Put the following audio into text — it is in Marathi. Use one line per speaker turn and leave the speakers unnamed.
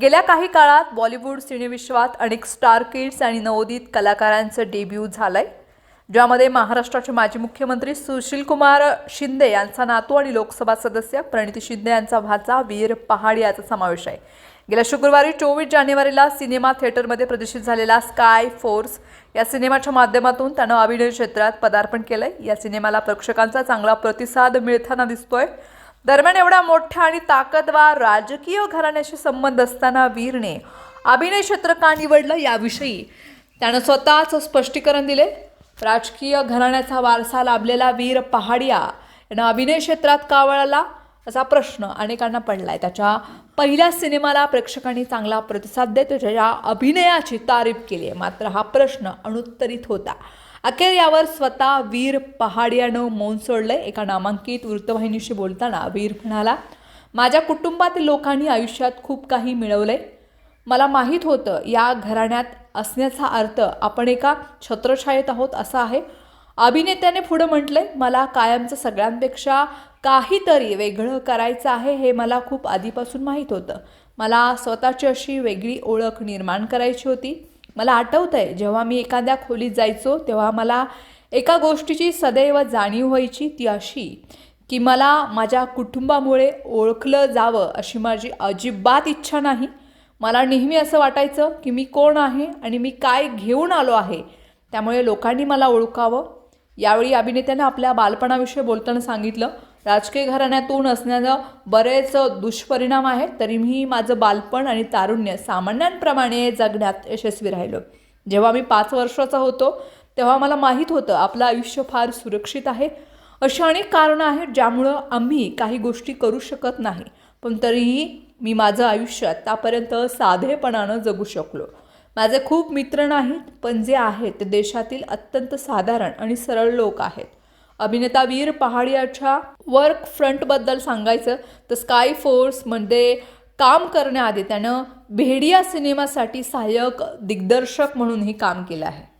गेल्या काही काळात बॉलिवूड सिनेविश्वात अनेक स्टार किड्स आणि नवोदित कलाकारांचं डेब्यू झालंय. ज्यामध्ये महाराष्ट्राचे माजी मुख्यमंत्री सुशीलकुमार शिंदे यांचा नातू आणि लोकसभा सदस्य प्रणिती शिंदे यांचा भाचा वीर पहाड याचा समावेश आहे. गेल्या शुक्रवारी चोवीस जानेवारीला सिनेमा थिएटरमध्ये प्रदर्शित झालेला स्काय फोर्स या सिनेमाच्या माध्यमातून त्यानं अभिनय क्षेत्रात पदार्पण केलंय. या सिनेमाला प्रेक्षकांचा चांगला प्रतिसाद मिळताना दिसतोय. दरम्यान एवढ्या मोठ्या आणि ताकदवार राजकीय घराण्याशी संबंध असताना वीरने अभिनय क्षेत्र का निवडलं याविषयी. त्यानं स्वतःचं स्पष्टीकरण दिले. राजकीय घराण्याचा वारसा लाभलेला वीर पहाडिया यानं अभिनय क्षेत्रात का वळाला असा प्रश्न अनेकांना पडला आहे त्याच्या पहिल्या सिनेमाला प्रेक्षकांनी चांगला प्रतिसाद देत त्याच्या अभिनयाची तारीफ केली आहे. मात्र हा प्रश्न अनुत्तरित होता. अखेर यावर स्वतः वीर पहाडियानं मौन सोडलंय. एका नामांकित वृत्तवाहिनीशी बोलताना वीर म्हणाला माझ्या कुटुंबातील लोकांनी आयुष्यात खूप काही मिळवलंय. मला माहीत होतं या घराण्यात असण्याचा अर्थ आपण एका छत्रछायेत आहोत असा आहे. अभिनेत्याने पुढं म्हटलंय मला कायमचं सगळ्यांपेक्षा काहीतरी वेगळं करायचं आहे हे मला खूप आधीपासून माहीत होतं. मला स्वतःची अशी वेगळी ओळख निर्माण करायची होती. मला आठवतं आहे जेव्हा मी एखाद्या खोलीत जायचो तेव्हा मला एका गोष्टीची सदैव जाणीव व्हायची ती अशी की मला माझ्या कुटुंबामुळे ओळखलं जावं अशी माझी अजिबात इच्छा नाही. मला नेहमी असं वाटायचं की मी कोण आहे आणि मी काय घेऊन आलो आहे त्यामुळे लोकांनी मला ओळखावं. यावेळी अभिनेत्यानं आपल्या बालपणाविषयी बोलताना सांगितलं राजकीय घराण्यातून असण्याचं बरेच दुष्परिणाम आहेत तरी मी माझं बालपण आणि तारुण्य सामान्यांप्रमाणे जगण्यात यशस्वी राहिलो. जेव्हा मी पाच वर्षाचा होतो तेव्हा मला माहीत होतं आपलं आयुष्य फार सुरक्षित आहे. अशी अनेक कारणं आहेत ज्यामुळं आम्ही काही गोष्टी करू शकत नाही पण तरीही मी माझं आयुष्य आत्तापर्यंत साधेपणानं जगू शकलो. माझे खूप मित्र नाहीत पण जे आहेत ते देशातील अत्यंत साधारण आणि सरळ लोक आहेत. अभिनेता वीर पहाडियाच्या वर्क फ्रंटबद्दल सांगायचं तर स्काय फोर्समध्ये काम करण्याआधी त्यानं भेडिया सिनेमासाठी सहाय्यक दिग्दर्शक म्हणूनही काम केलं आहे.